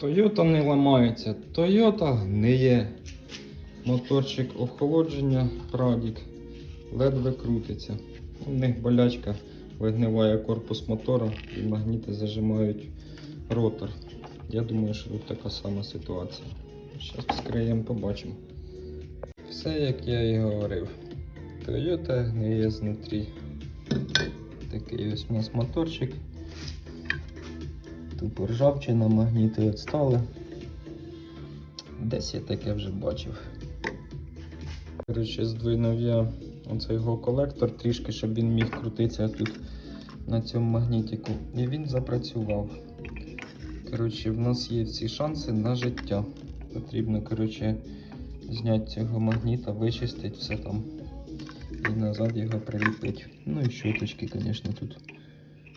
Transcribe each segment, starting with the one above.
Toyota не ламається, Toyota гниє. Моторчик охолодження, Прадік, ледве крутиться. У них болячка вигниває корпус мотора і магніти зажимають ротор. Я думаю, що тут така сама ситуація. Зараз вскриємо, побачимо. Все як я і говорив. Toyota гниє знутрі. Такий ось у нас моторчик. Тупо ржавчина, магніти відстали. Десь я таке вже бачив. Коротше, здвинув я оцей його колектор трішки, щоб він міг крутитися тут на цьому магнітику. І він запрацював. Коротше, в нас є всі шанси на життя. Потрібно, коротше, зняти цього магніта, вичистити все там. І назад його приліпити. Ну і щоточки, звісно, тут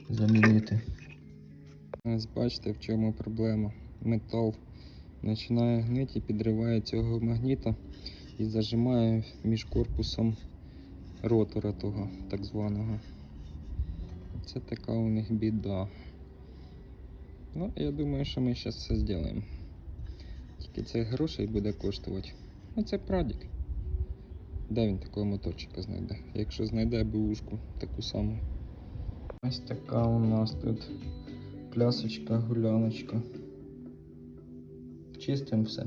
замінити. Ось бачите, в чому проблема. Метал починає гнити і підриває цього магніта і зажимає між корпусом ротора того так званого. Це така у них біда. Ну, я думаю, що ми зараз все зробимо. Тільки це грошей буде коштувати. Ну це прадік. Де він такого моторчика знайде? Якщо знайде бушку таку саму. Ось така у нас тут плясочка, гуляночка. Чистимо все.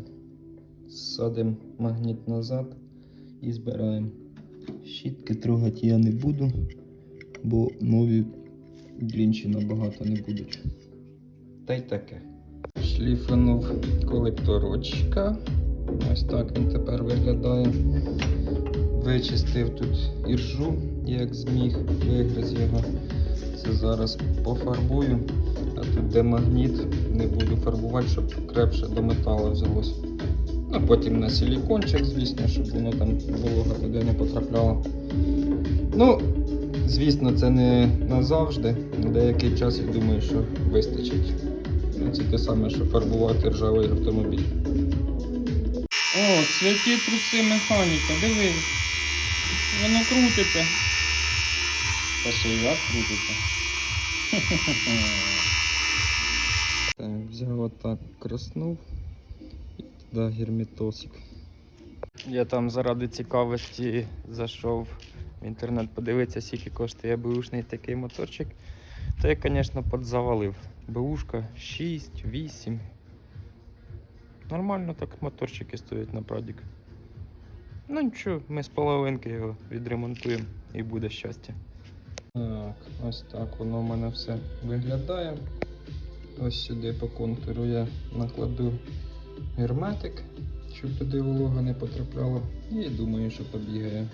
Садимо магніт назад і збираємо. Щітки трогати я не буду, бо нові длінші набагато не будуть. Та й таке. Шліфанув колекторочка. Ось так він тепер виглядає. Вичистив тут іржу, як зміг, вигриз його. Це зараз пофарбую. А тут де магніт, не буду фарбувати, щоб крепше до металу взялось. А потім на силікончик, звісно, щоб воно там волога туди не потрапляла. Ну, звісно, це не назавжди. На деякий час я думаю, що вистачить. Ну, Це те саме, що фарбувати ржавий автомобіль. О, святі труси механіка, диви. Воно крутиться. Та ще й як крутиться. Так, взяв отак, краснув і туди герметосик. Я там заради цікавості зайшов в інтернет подивитися, скільки коштує бушний такий моторчик. То я, звісно, подзавалив. Бушка 6, 8. Нормально так моторчики стоять на прадік. Ну нічого, ми з половинки його відремонтуємо і буде щастя. Так, ось так воно в мене все виглядає. Ось сюди по контуру я накладу герметик, щоб туди волога не потрапляла. І думаю, що побігає.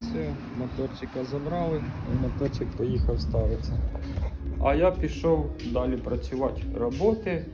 Все, моторчика забрали і моторчик поїхав ставитися. А я пішов далі працювати. Роботи